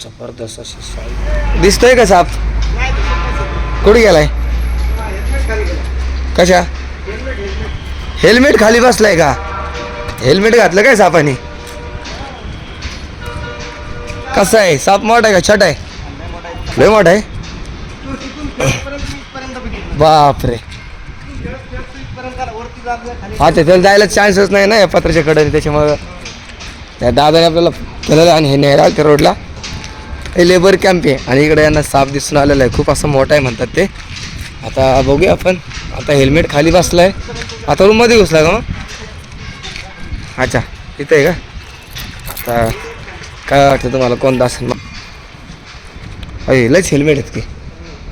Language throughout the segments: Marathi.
जबरदस्त अशी साईज दिसतोय का साप? कुठे गेलाय? कशा? हेल्मेट खाली बसलाय का? हेल्मेट घातलं काय सापाने? कसा आहे? साप मोठा आहे का? छोटा आहे? लय मोठा आहे? बापरे. हा ते त्याला जायला चान्सच नाही ना या पत्राच्या कडे त्याच्यामुळं. त्या दादाने आपल्याला केलेलं आणि हे नेहरा त्या रोडला. हे लेबर कॅम्प आहे आणि इकडे यांना साप दिसून आलेला आहे. खूप असं मोठा आहे म्हणतात ते. आता बघूया आपण. आता हेल्मेट खाली बसला आहे आता रूममध्ये घुसला का मग? अच्छा इथं आहे का? आता काय वाटतं तुम्हाला कोणता असेल मग? अरे लयच हेल्मेट आहेत की.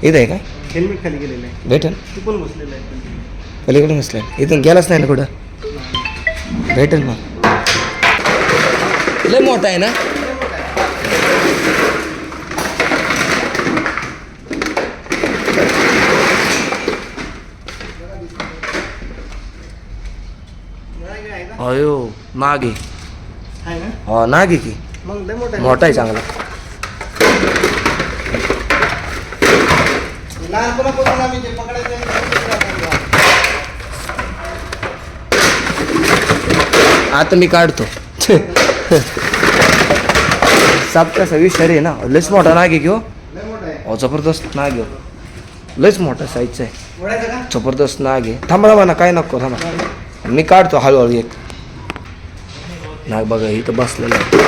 इथं आहे का? हेल्मेट खाली गेलेलं आहे. भेटेल पण बसलेलं आहे पलीकडे इथून गेलाच नाही ना कुठं? भेटेल मग. लय मोठा आहे ना? अयो नाग. आहे आहे ना? हो नाग की. मग मोठा आहे चांगला. आता मी काढतो. साप कसा विषारी आहे ना? लयच मोठा नाग की हो. जबरदस्त नाग हो. लयच मोठा साईजचा आहे. जबरदस्त नाग आहे. थांबा थांबा ना काय नको थांबा. मी काढतो हळूहळू एक. नाग बघा इथं बसलेलं आहे.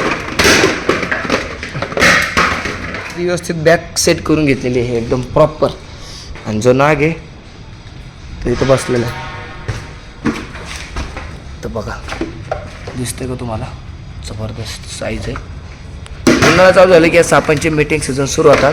व्यवस्थित बॅक सेट करून घेतलेली आहे एकदम प्रॉपर आणि जो नाग आहे तो इथं बसलेला आहे. तर बघा. दिसतंय का तुम्हाला? जबरदस्त साईज आहे. उन्हाळा चालू झालं की या सापांचे मीटिंग सीझन सुरू होतात.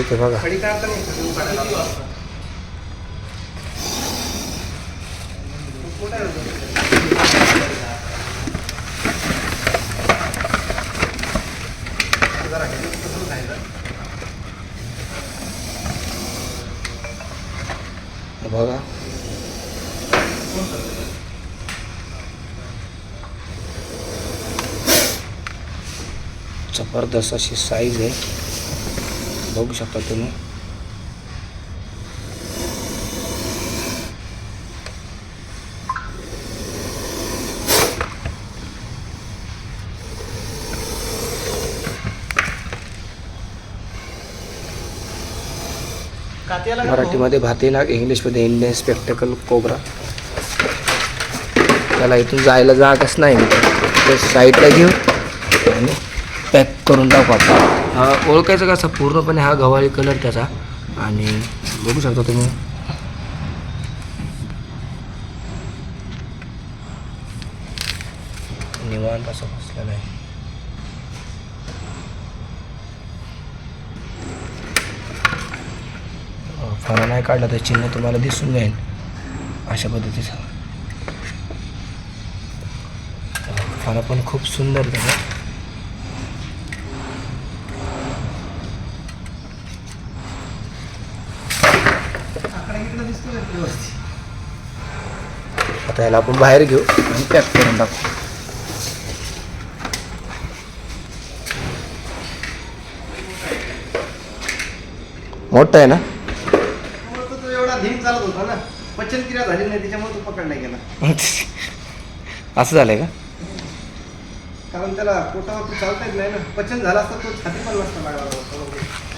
येते बघा. बघा. जबरदस्त अशी साईज आहे. बघू शकता तुम्ही. मराठीमध्ये भाती नाग इंग्लिशमध्ये इंडियन स्पेक्टेकल कोबरा त्याला इथून जायला जागच नाही. साईडला घेऊ आणि पॅक करून टाकू आपण ओळखायचं कसं पूर्णपणे हा गव्हाळी कलर त्याचा? आणि बघू शकता तुम्ही. निवांत असं बसलेला आहे. फणा नाही काढला तर चिन्ह तुम्हाला दिसून जाईल. अशा पद्धतीचा. फळा पण खूप सुंदर त्याचा आकडा इकडं दिसतो का व्यवस्थित? आता याला आपण बाहेर घेऊ आणि पॅक करून टाकू. मोठं आहे ना? एवढा धीम चालत होता ना. पचनक्रिया झाली नाही त्याच्यामुळे तो पकडला गेला. असं झालंय का? कारण त्याला पोटावरती चालता येत नाही ना. पचन झालं असतं तो छाती पण नसता लागला